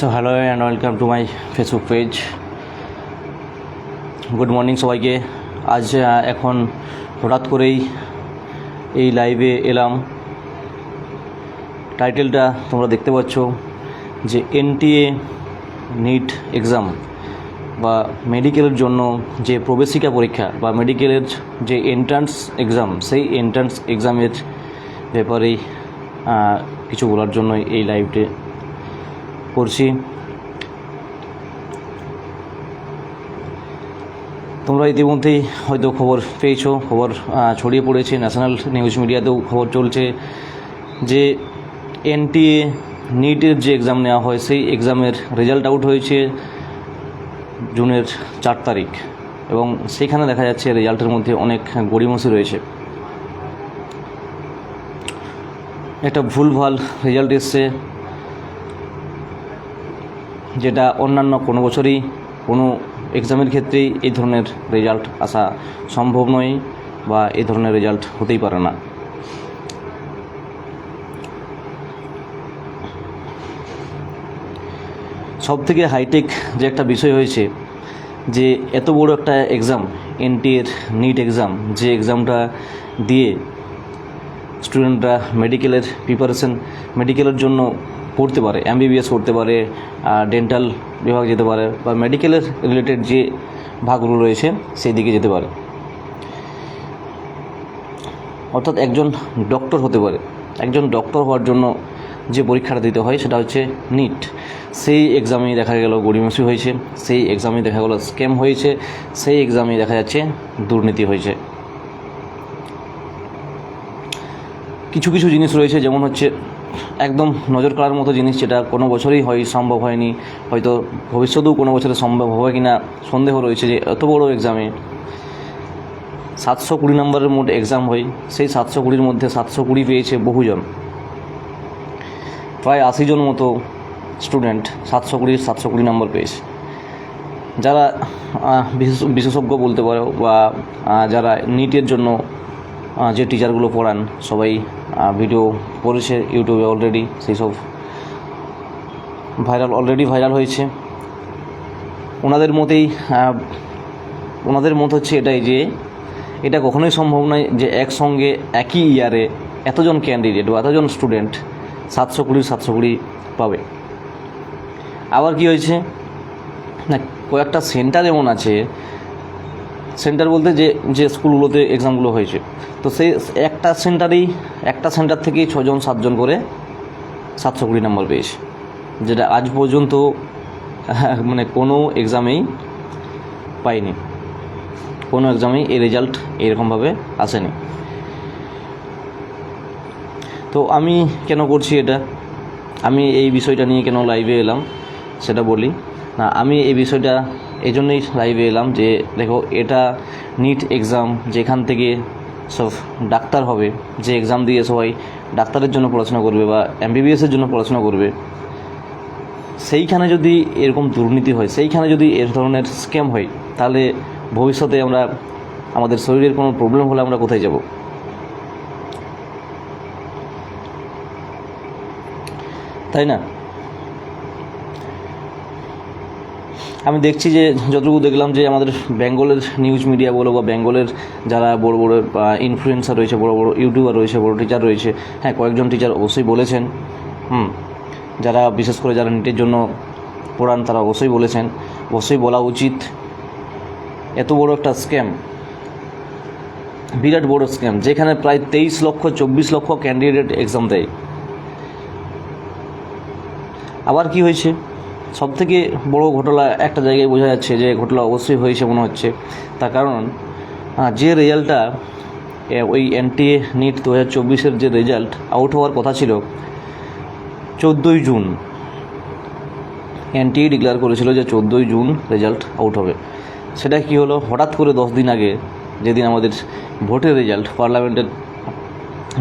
So hello and welcome to my Facebook page good morning সবাইকে। আজ এখন হঠাৎ করেই এই লাইভে এলাম। টাইটেলটা তোমরা দেখতে পাচ্ছ যে এনটিএ নিট এক্সাম বা মেডিকেলের জন্য যে প্রবেশিকা পরীক্ষা বা মেডিকেলের যে এন্ট্রান্স এক্সাম সেই এন্ট্রান্স এক্সামের ব্যাপারেই কিছু বলার জন্য এই লাইভটি করছি তোমরা ইতিমধ্যেই হয়তো খবর পেয়েছ, খবর ছড়িয়ে পড়েছে, ন্যাশনাল নিউজ মিডিয়াতেও খবর চলছে যে এনটিএ নিটের যে এক্সাম নেওয়া হয়, সেই এক্সামের রেজাল্ট আউট হয়েছে জুনের চার তারিখ এবং সেখানে দেখা যাচ্ছে রেজাল্টের মধ্যে অনেক গড়িমসি রয়েছে। একটা ভুলভাল রেজাল্ট এসছে। যেটা অন্যান্য কোনো বছরই, কোনো এক্সামের ক্ষেত্রেই এই ধরনের রেজাল্ট আসা সম্ভব নয় বা এই ধরনের রেজাল্ট হতেই পারে না। সব থেকে হাইটেক যে একটা বিষয় হয়েছে, যে এত বড় একটা এক্সাম এনটিএর নিট এক্সাম যে এক্সামটা দিয়ে স্টুডেন্টরা মেডিকেলের প্রিপারেশন মেডিকেলের জন্য পড়তে পারে এমবিবিএস করতে পারে ডেন্টাল বিভাগ যেতে পারে বা মেডিকেলের রিলেটেড যে ভাগগুলো রয়েছে সেই দিকে যেতে পারে। অর্থাৎ একজন ডক্টর হতে পারে। একজন ডক্টর হওয়ার জন্য যে পরীক্ষাটা দিতে হয় সেটা হচ্ছে নিট সেই এক্সামেই দেখা গেল, গড়িমসি হয়েছে, সেই এক্সামে দেখা গেল স্ক্যাম হয়েছে, সেই এক্সামে দেখা যাচ্ছে, দুর্নীতি হয়েছে। কিছু কিছু জিনিস রয়েছে যেমন হচ্ছে একদম নজর কাড়ার মতো জিনিস যেটা কোনো বছরই হয় সম্ভব হয়নি। হয়তো ভবিষ্যতেও কোনো বছরে সম্ভব হবে কি না সন্দেহ রয়েছে যে এত বড় এক্সামে সাতশো কুড়ি নম্বরের মোট এক্সাম হয়। সেই সাতশো কুড়ির মধ্যে সাতশো কুড়ি পেয়েছে বহুজন। প্রায় আশি জন মতো স্টুডেন্ট সাতশো কুড়ি সাতশো কুড়ি নম্বর পেয়েছে। যারা বিশেষজ্ঞ বলতে পারো বা যারা নিটের জন্য যে টিচারগুলো পড়ান, সবাই ভিডিও করেছে ইউটিউবে অলরেডি সেই সব ভাইরাল অলরেডি ভাইরাল হয়েছে। ওনাদের মতেই ওনাদের মত হচ্ছে এটাই যে, এটা কখনোই সম্ভব নয় যে একসঙ্গে একই ইয়ারে এতজন ক্যান্ডিডেট বা এতজন স্টুডেন্ট সাতশো কুড়ি সাতশো কুড়ি পাবে। আবার কি হয়েছে? না, কয়েকটা সেন্টার এমন আছে সেন্টার বলতে যে যে স্কুলগুলোতে এক্সামগুলো হয়েছে। তো সেই একটা সেন্টারেই, একটা সেন্টার থেকেই ছজন, সাতজন করে সাতশো কুড়ি নম্বর পেয়েছে। যেটা আজ পর্যন্ত মানে কোনো এক্সামেই পাইনি। কোনো এক্সামেই এই রেজাল্ট এরকমভাবে আসেনি। তো আমি কেন করছি এটা? আমি এই বিষয়টা নিয়ে কেন লাইভে এলাম, সেটা বলি। না, আমি এই বিষয়টা এই জন্যই লাইভে এলাম যে, দেখো, এটা নিট এক্সাম যেখান থেকে সব ডাক্তার হবে, যে এক্সাম দিয়ে সবাই ডাক্তারের জন্য পড়াশোনা করবে বা এমবিবিএসের জন্য পড়াশোনা করবে, সেইখানে যদি এরকম দুর্নীতি হয়, সেইখানে যদি এর ধরনের স্ক্যাম হয়, তাহলে ভবিষ্যতে আমরা, আমাদের শরীরের কোনো প্রবলেম হলে আমরা কোথায় যাব? তাই না? আমি দেখছি যে যতটুকু দেখলাম যে আমাদের বেঙ্গলের নিউজ মিডিয়া বলো বা বেঙ্গলের যারা বড় বড় ইনফ্লুয়েন্সার রয়েছে, বড় বড় ইউটিউবার রয়েছে, বড় টিচার রয়েছে হ্যাঁ কয়েকজন টিচার অবশ্যই বলেছেন, হুম, যারা বিশেষ করে যারা নিটের জন্য পড়ান তারা অবশ্যই বলেছেন, অবশ্যই বলা উচিত, এত বড় একটা স্ক্যাম বিরাট বড় স্ক্যাম যেখানে প্রায় তেইশ লক্ষ, চব্বিশ লক্ষ ক্যান্ডিডেট এক্সাম দেয়। আবার কি হয়েছে? সব থেকে বড় ঘটনা একটা জায়গায় বোঝা যাচ্ছে যে ঘটনা অবশ্যই হয়েছে মনে হচ্ছে। তার কারণ যে রেজাল্টটা ওই এনটিএ নিট দু হাজার চব্বিশের যে রেজাল্ট আউট হওয়ার কথা ছিল, চোদ্দোই জুন, এনটিএ ডিক্লেয়ার করেছিল যে চোদ্দোই জুন রেজাল্ট আউট হবে। সেটা কি হলো? হঠাৎ করে দশ দিন আগে যেদিন আমাদের ভোটের রেজাল্ট, পার্লামেন্টের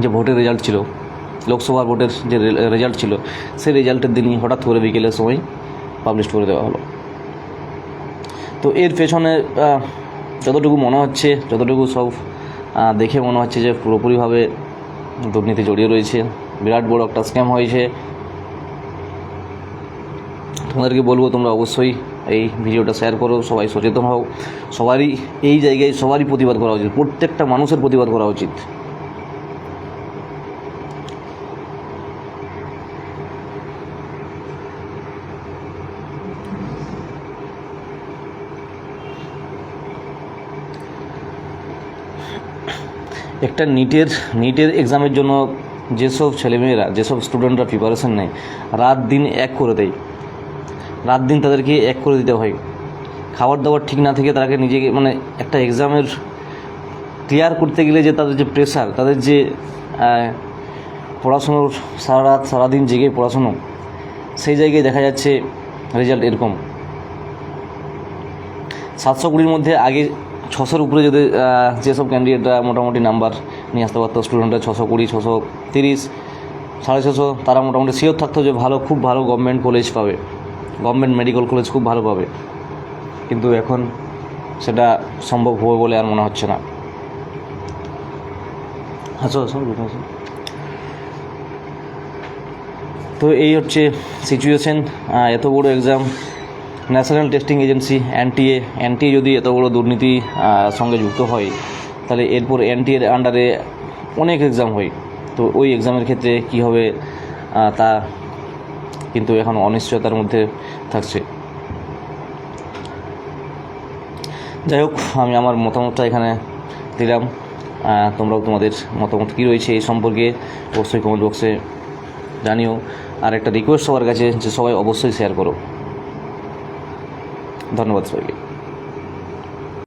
যে ভোটের রেজাল্ট ছিল লোকসভা ভোটের যে রেজাল্ট ছিল, সেই রেজাল্টের দিনই হঠাৎ করে বিকেলের সময় পাবলিশ করে দেওয়া হলো। তো এর পেছনে যতটুকু মনে হচ্ছে, যতটুকু সব দেখে মনে হচ্ছে যে পুরোপুরিভাবে দুর্নীতি জড়িয়ে রয়েছে, বিরাট বড় একটা স্ক্যাম হয়েছে। তোমাদেরকে বলব, তোমরা অবশ্যই এই ভিডিওটা শেয়ার করো, সবাই সচেতন হও। সবারই এই জায়গায় সবারই প্রতিবাদ করা উচিত, প্রত্যেকটা মানুষের প্রতিবাদ করা উচিত। একটা নিটের নিটের এক্সামের জন্য যেসব ছেলেমেয়েরা, যেসব স্টুডেন্টরা প্রিপারেশন নেয়, রাত দিন এক করে দেয়। রাত দিন তাদেরকে এক করে দিতে হয়। খাবার দাবার ঠিক না থেকে তাদেরকে নিজেকে মানে একটা এক্সামের ক্লিয়ার করতে গেলে যে তাদের যে প্রেশার তাদের যে পড়াশুনোর সারা রাত সারাদিন জেগে পড়াশুনো, সেই জায়গায় দেখা যাচ্ছে রেজাল্ট এরকম। সাতশো কুড়ির মধ্যে আগে ছশোর উপরে যদি যেসব ক্যান্ডিডেটরা মোটামুটি নাম্বার নিয়ে আসতে পারতো স্টুডেন্টরা ছশো কুড়ি, ছশো তিরিশ, সাড়ে ছশো, তারা মোটামুটি শিওর থাকতো যে ভালো, খুব ভালো গভর্নমেন্ট কলেজ পাবে। গভর্নমেন্ট মেডিকেল কলেজ খুব ভালো পাবে। কিন্তু এখন সেটা সম্ভব হবে বলে আর মনে হচ্ছে না। আসো আসো আসো। তো এই হচ্ছে সিচুয়েশন এত বড় exam national testing agency NTA NTA যদি এত বড় দুর্নীতি সঙ্গে যুক্ত হয়, তাহলে এরপর এনটিএর আন্ডারে অনেক এক্সাম হয়। তো ওই এক্সামের ক্ষেত্রে কী হবে তা কিন্তু এখন অনিশ্চয়তার মধ্যে থাকছে। যাই হোক, আমি আমার মতামতটা এখানে দিলাম। তোমরাও তোমাদের মতামত কী রয়েছে এই সম্পর্কে অবশ্যই কমেন্ট বক্সে জানিও। আর একটা রিকোয়েস্ট সবার কাছে, যে সবাই অবশ্যই শেয়ার করো। ধন্যবাদ সবাইকে